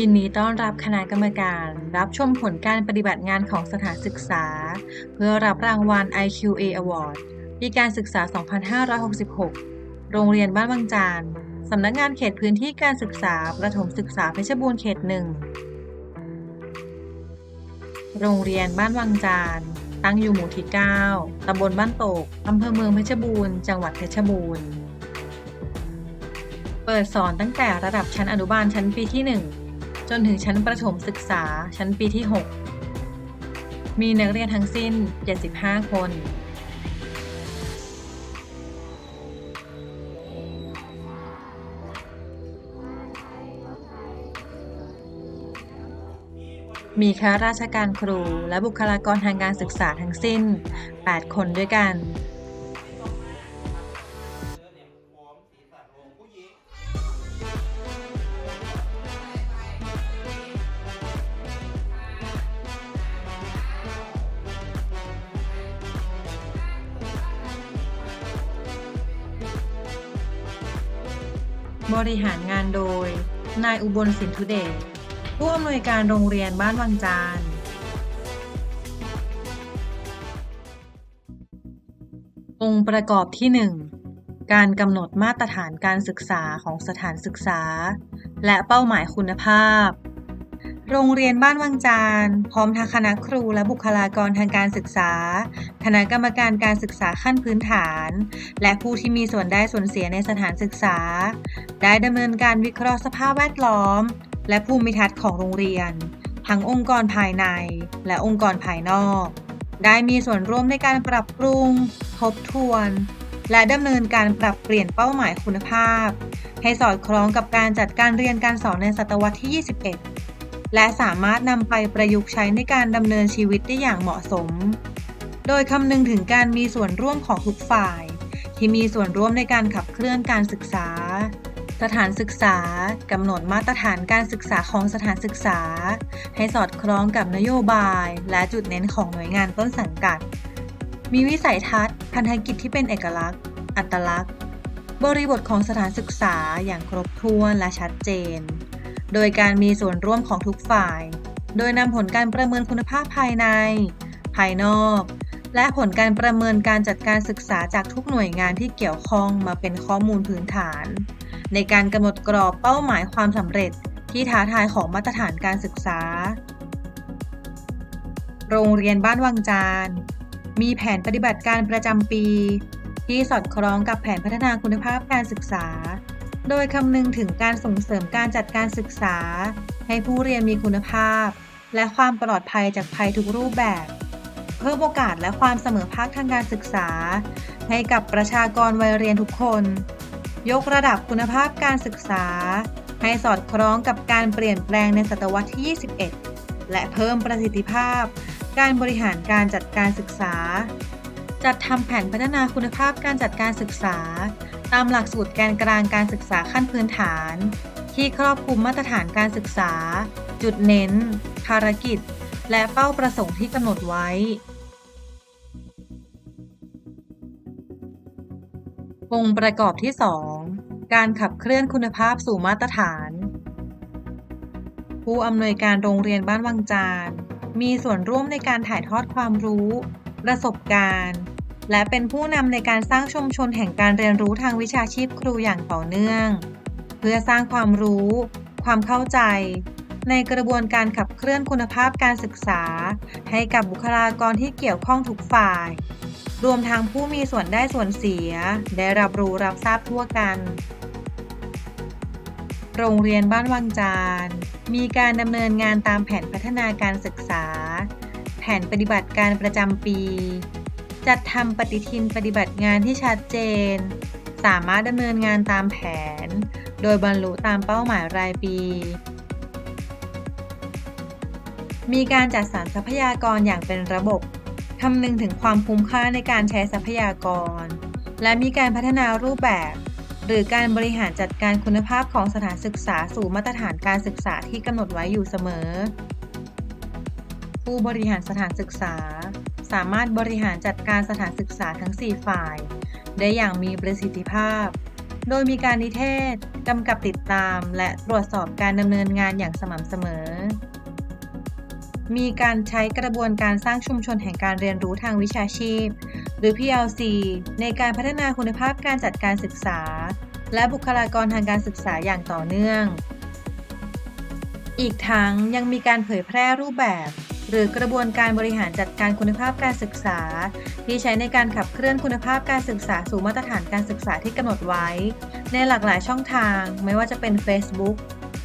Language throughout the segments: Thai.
ยินดีต้อนรับคณะกรรมการ รับชมผลการปฏิบัติงานของสถานศึกษา เพื่อรับรางวัล IQA Award ปีการศึกษา 2566 โรงเรียนบ้านวังจานสำนักงานเขตพื้นที่การศึกษา ประถมศึกษาเพชรบูรณ์เขตหนึ่ง โรงเรียนบ้านวังจาน ตั้งอยู่หมู่ที่ 9 ตำบลบ้านโตก อำเภอเมืองเพชรบูรณ์ จังหวัดเพชรบูรณ์ เปิดสอนตั้งแต่ระดับชั้นอนุบาลชั้นปีที่ 1 จนถึงชั้นประถมศึกษาชั้นปีที่ 6 มีนักเรียนทั้งสิ้น 75 คน มีข้าราชการครูและบุคลากรทางการศึกษาทั้งสิ้น 8 คนด้วยกัน บริหารงานโดย นายอุบลสินทุเดชผู้อำนวยการโรงเรียนบ้านวังจานองค์ประกอบที่ 1 การกำหนดมาตรฐานการศึกษาของสถานศึกษา และเป้าหมายคุณภาพ โรงเรียนบ้านวังจานพร้อมทั้งคณะครูและบุคลากรทางการศึกษา คณะกรรมการการศึกษาขั้นพื้นฐาน และผู้ที่มีส่วนได้ส่วนเสียในสถานศึกษา ได้ดำเนินการวิเคราะห์สภาพแวดล้อม และภูมิทัศน์ของโรงเรียน ทั้งองค์กรภายใน และองค์กรภายนอก ได้มีส่วนร่วมในการปรับปรุง ทบทวน และดำเนินการปรับเปลี่ยนเป้าหมายคุณภาพ ให้สอดคล้องกับการจัดการเรียนการสอนในศตวรรษที่ 21 และสามารถนำไปประยุกต์ใช้ในการดำเนินชีวิตได้อย่างเหมาะสม โดยคำนึงถึงการมีส่วนร่วมของทุกฝ่าย ที่มีส่วนร่วมในการขับเคลื่อนการศึกษา สถานศึกษากำหนดมาตรฐานการศึกษาของสถานศึกษา ให้สอดคล้องกับนโยบาย และจุดเน้นของหน่วยงานต้นสังกัด มีวิสัยทัศน์ พันธกิจที่เป็นเอกลักษณ์ อัตลักษณ์ บริบทของสถานศึกษาอย่างครบถ้วนและชัดเจน โดยการมีส่วนร่วมของทุกฝ่าย โดยนำผลการประเมินคุณภาพภายใน ภายนอก และผลการประเมินการจัดการศึกษาจากทุกหน่วยงานที่เกี่ยวข้องมาเป็นข้อมูลพื้นฐาน ในการกำหนดกรอบเป้าหมายความสำเร็จที่ท้าทายของมาตรฐานการศึกษา โรงเรียนบ้านวังจานมีแผนปฏิบัติการประจำปี ที่สอดคล้องกับแผนพัฒนาคุณภาพการศึกษา โดยคำนึงถึงการส่งเสริมการจัดการศึกษา ให้ผู้เรียนมีคุณภาพ และความปลอดภัยจากภัยทุกรูปแบบ เพิ่มโอกาสและความเสมอภาคทางการศึกษา ให้กับประชากรวัยเรียนทุกคน ยกระดับคุณภาพการศึกษา ให้สอดคล้องกับการเปลี่ยนแปลงในศตวรรษที่ 21 และเพิ่มประสิทธิภาพ การบริหารการจัดการศึกษา จัดทำแผนพัฒนาคุณภาพการจัดการศึกษา ตามหลักสูตรแกนกลางการศึกษาขั้นพื้นฐาน ที่ครอบคลุมมาตรฐานการศึกษา จุดเน้น ภารกิจ และเป้าประสงค์ที่กำหนดไว้ องค์ประกอบที่ 2 การขับเคลื่อนคุณภาพสู่มาตรฐาน ผู้อำนวยการโรงเรียนบ้านวังจานมีส่วนร่วมในการถ่ายทอดความรู้ ประสบการณ์ และเป็นผู้นำในการสร้างชุมชนแห่งการเรียนรู้ทางวิชาชีพครูอย่างต่อเนื่อง เพื่อสร้างความรู้ ความเข้าใจ ในกระบวนการขับเคลื่อนคุณภาพการศึกษา ให้กับบุคลากรที่เกี่ยวข้องทุกฝ่าย รวมทั้งผู้มีส่วนได้ส่วนเสีย ได้รับรู้รับทราบทั่วกัน โรงเรียนบ้านวังจานมีการดำเนินงานตามแผนพัฒนาการศึกษา แผนปฏิบัติการประจำปี จัดทำปฏิทินปฏิบัติงานที่ชัดเจน สามารถดำเนินงานตามแผน โดยบรรลุตามเป้าหมายรายปี มีการจัดสรรทรัพยากรอย่างเป็นระบบคำนึงถึงความคุ้มค่าในการใช้ทรัพยากร และมีการพัฒนารูปแบบ หรือการบริหารจัดการคุณภาพของสถานศึกษาสู่มาตรฐานการศึกษาที่กำหนดไว้อยู่เสมอ ผู้บริหารสถานศึกษา สามารถบริหารจัดการสถานศึกษาทั้ง 4 ฝ่าย ได้อย่างมีประสิทธิภาพ โดยมีการนิเทศ กำกับติดตาม และตรวจสอบการดำเนินงานอย่างสม่ำเสมอ มีการใช้กระบวนการสร้างชุมชนแห่งการเรียนรู้ทางวิชาชีพ หรือ PLC ในการพัฒนาคุณภาพการจัดการศึกษา และบุคลากรทางการศึกษาอย่างต่อเนื่อง อีกทั้งยังมีการเผยแพร่รูปแบบ หรือกระบวนการบริหารจัดการคุณภาพการศึกษา ที่ใช้ในการขับเคลื่อนคุณภาพการศึกษาสู่มาตรฐานการศึกษาที่กำหนดไว้ ในหลากหลายช่องทาง ไม่ว่าจะเป็น Facebook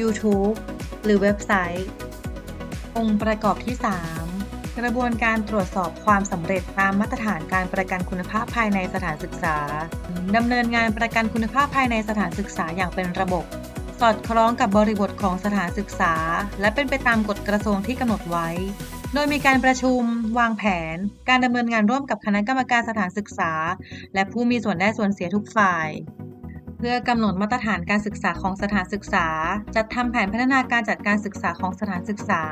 YouTube หรือเว็บไซต์ องค์ประกอบที่ 3 กระบวนการตรวจสอบความสำเร็จตามมาตรฐานการประกันคุณภาพภายในสถานศึกษาดำเนินงานประกันคุณภาพภายในสถานศึกษาอย่างเป็นระบบ สอดคล้องกับบริบทของสถานศึกษา และเป็นไปตามกฎกระทรวงที่กำหนดไว้ โดยมีการประชุม วางแผน การดำเนินงานร่วมกับคณะกรรมการสถานศึกษา และผู้มีส่วนได้ส่วนเสียทุกฝ่าย เพื่อกำหนดมาตรฐานการศึกษาของสถานศึกษา จัดทำแผนพัฒนาการจัดการศึกษาของสถานศึกษา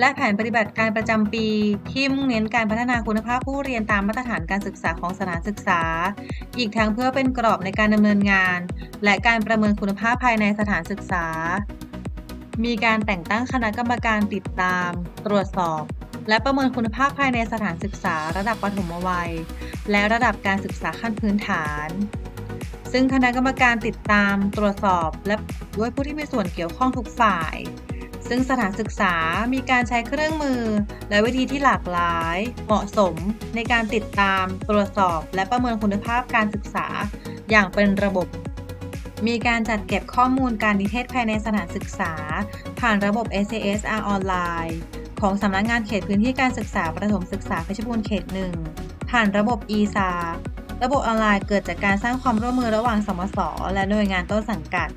และแผนปฏิบัติการประจำปี ที่มุ่งเน้นการพัฒนาคุณภาพผู้เรียนตามมาตรฐานการศึกษาของสถานศึกษา อีกทั้งเพื่อเป็นกรอบในการดำเนินงาน และการประเมินคุณภาพภายในสถานศึกษา มีการแต่งตั้งคณะกรรมการติดตาม ตรวจสอบและประเมินคุณภาพภายในสถานศึกษาระดับปฐมวัย และระดับการศึกษาขั้นพื้นฐาน ซึ่งคณะกรรมการติดตามตรวจสอบ และด้วยผู้ที่มีส่วนเกี่ยวข้องทุกฝ่าย ซึ่งสถานศึกษามีการใช้เครื่องมือ และวิธีที่หลากหลาย เหมาะสมในการติดตามตรวจสอบ และประเมินคุณภาพการศึกษา อย่างเป็นระบบ มีการจัดเก็บข้อมูลการนิเทศภายในสถานศึกษา ผ่านระบบ SASR ออนไลน์ของสำนักงานเขตพื้นที่การศึกษาประถมศึกษาเพชรบูรณ์เขตหนึ่งผ่านระบบ ESA ระบบออนไลน์เกิดจากการสร้างความร่วมมือระหว่างสมสและหน่วยงานต้นสังกัด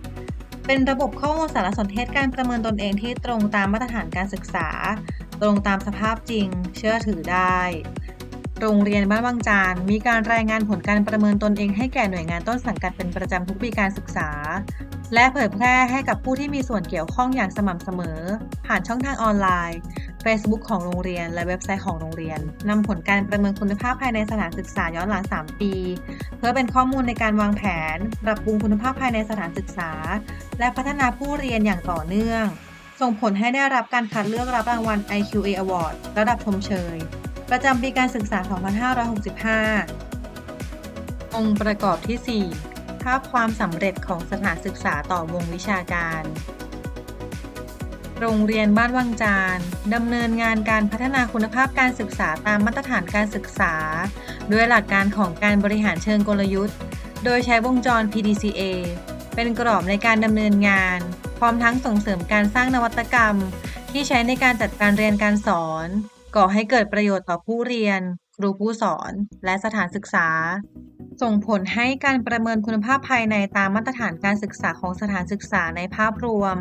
เป็นระบบข้อมูลสารสนเทศการประเมินตนเองที่ตรงตามมาตรฐานการศึกษา ตรงตามสภาพจริง เชื่อถือได้ โรงเรียนบ้านวังจานมีการรายงานผลการประเมินตนเองให้แก่หน่วยงานต้นสังกัดเป็นประจำทุกปีการศึกษา และเผยแพร่ให้กับผู้ที่มีส่วนเกี่ยวข้องอย่างสม่ำเสมอ ผ่านช่องทางออนไลน์ Facebook ของโรงเรียน และเว็บไซต์ของโรงเรียนนำผลการประเมินคุณภาพภายในสถานศึกษาย้อนหลัง 3 ปี เพื่อเป็นข้อมูลในการวางแผน ปรับปรุงคุณภาพภายในสถานศึกษา และพัฒนาผู้เรียนอย่างต่อเนื่อง ส่งผลให้ได้รับการคัดเลือกรับรางวัล IQA Award ระดับชมเชย ประจำปีการศึกษา 2565 องค์ประกอบที่ 4 ภาพความสำเร็จของสถานศึกษาต่อวงวิชาการ โรงเรียนบ้านวังจานดำเนินงานการพัฒนาคุณภาพการศึกษาตามมาตรฐานการศึกษา ด้วยหลักการของการบริหารเชิงกลยุทธ์ โดยใช้วงจร PDCA เป็นกรอบในการดำเนินงาน พร้อมทั้งส่งเสริมการสร้างนวัตกรรม ที่ใช้ในการจัดการเรียนการสอน ก่อให้เกิดประโยชน์ต่อผู้เรียน ครูผู้สอน และสถานศึกษา ส่งผลให้การประเมินคุณภาพภายในตามมาตรฐานการศึกษาของสถานศึกษาในภาพรวม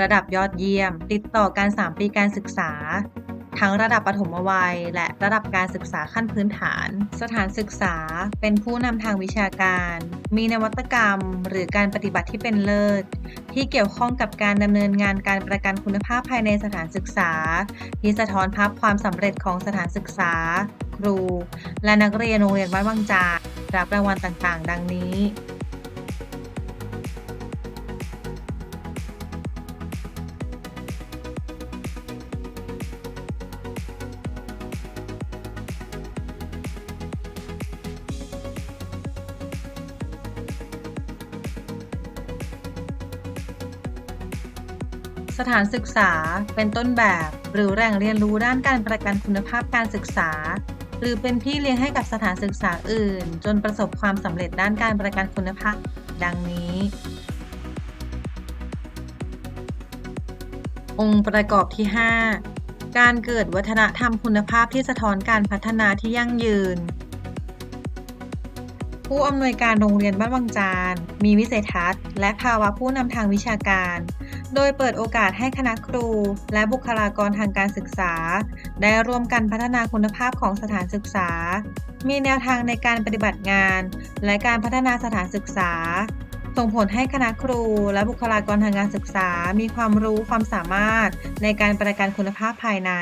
ระดับยอดเยี่ยม ติดต่อกัน3ปีการศึกษา ทั้งระดับปฐมวัย และระดับการศึกษาขั้นพื้นฐาน สถานศึกษาเป็นผู้นำทางวิชาการ มีนวัตกรรม หรือการปฏิบัติที่เป็นเลิศ ที่เกี่ยวข้องกับการดำเนินงานการประกันคุณภาพภายในสถานศึกษา ที่สะท้อนภาพความสำเร็จของสถานศึกษา ครู และนักเรียนโรงเรียนบ้านวังจาน รับรางวัลต่างๆ ดังนี้ สถานศึกษาเป็นต้นแบบ หรือแหล่งเรียนรู้ด้านการประกันคุณภาพการศึกษา หรือเป็นพี่เลี้ยงให้กับสถานศึกษาอื่น จนประสบความสำเร็จด้านการประกันคุณภาพ ดังนี้ องค์ประกอบที่ 5 การเกิดวัฒนธรรมคุณภาพที่สะท้อนการพัฒนาที่ยั่งยืน ผู้อำนวยการโรงเรียนบ้านวังจานมีวิสัยทัศน์ และภาวะผู้นำทางวิชาการ โดยเปิดโอกาสให้คณะครู และบุคลากรทางการศึกษา ได้ร่วมกันพัฒนาคุณภาพของสถานศึกษา มีแนวทางในการปฏิบัติงาน และการพัฒนาสถานศึกษา ส่งผลให้คณะครู และบุคลากรทางการศึกษา มีความรู้ความสามารถในการประกันคุณภาพภายใน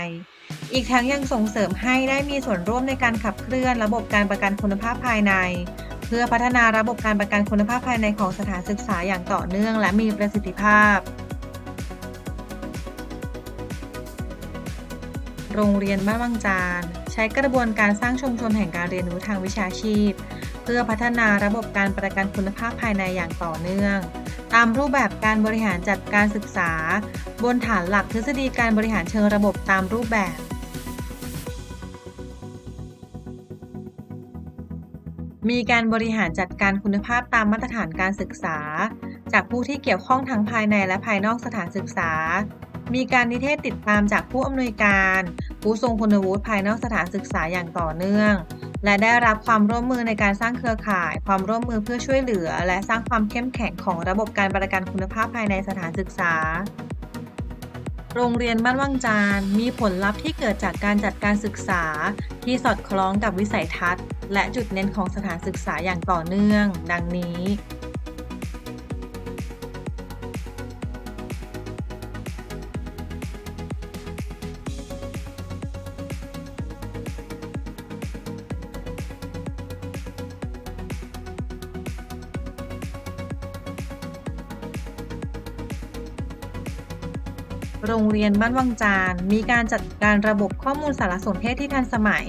อีกทั้งยังส่งเสริมให้ได้มีส่วนร่วมในการขับเคลื่อนระบบการประกันคุณภาพภายในพื่อพัฒนาระบบการประกันคุณภาพภายในของสถานศึกษาอย่างต่อเนื่องและมีประสิทธิภาพ โรงเรียนบ้านวังจาน ใช้กระบวนการสร้างชุมชนแห่งการเรียนรู้ทางวิชาชีพ เพื่อพัฒนาระบบการประกันคุณภาพภายในอย่างต่อเนื่อง ตามรูปแบบการบริหารจัดการศึกษา บนฐานหลักทฤษฎีการบริหารเชิงระบบตามรูปแบบมีการบริหารจัดการคุณภาพตามมาตรฐานการศึกษา จากผู้ที่เกี่ยวข้องทั้งภายในและภายนอกสถานศึกษา มีการนิเทศติดตามจากผู้อำนวยการ ผู้ทรงคุณวุฒิภายนอกสถานศึกษาอย่างต่อเนื่อง และได้รับความร่วมมือในการสร้างเครือข่าย ความร่วมมือเพื่อช่วยเหลือ และสร้างความเข้มแข็งของระบบการประกันคุณภาพภายในสถานศึกษา โรงเรียนบ้านวังจานมีผลลัพธ์ที่เกิดจากการจัดการศึกษา ที่สอดคล้องกับวิสัยทัศน์ และจุดเน้นของสถานศึกษาอย่างต่อเนื่อง ดังนี้ โรงเรียนบ้านวังจานมีการจัดการระบบข้อมูลสารสนเทศที่ทันสมัย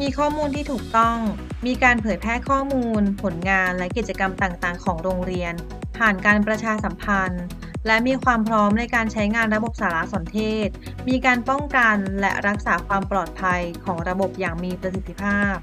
มีข้อมูลที่ถูกต้อง มีการเผยแพร่ข้อมูล ผลงานและกิจกรรมต่างๆ ของโรงเรียน ผ่านการประชาสัมพันธ์ และมีความพร้อมในการใช้งานระบบสารสนเทศ มีการป้องกันและรักษาความปลอดภัยของระบบอย่างมีประสิทธิภาพ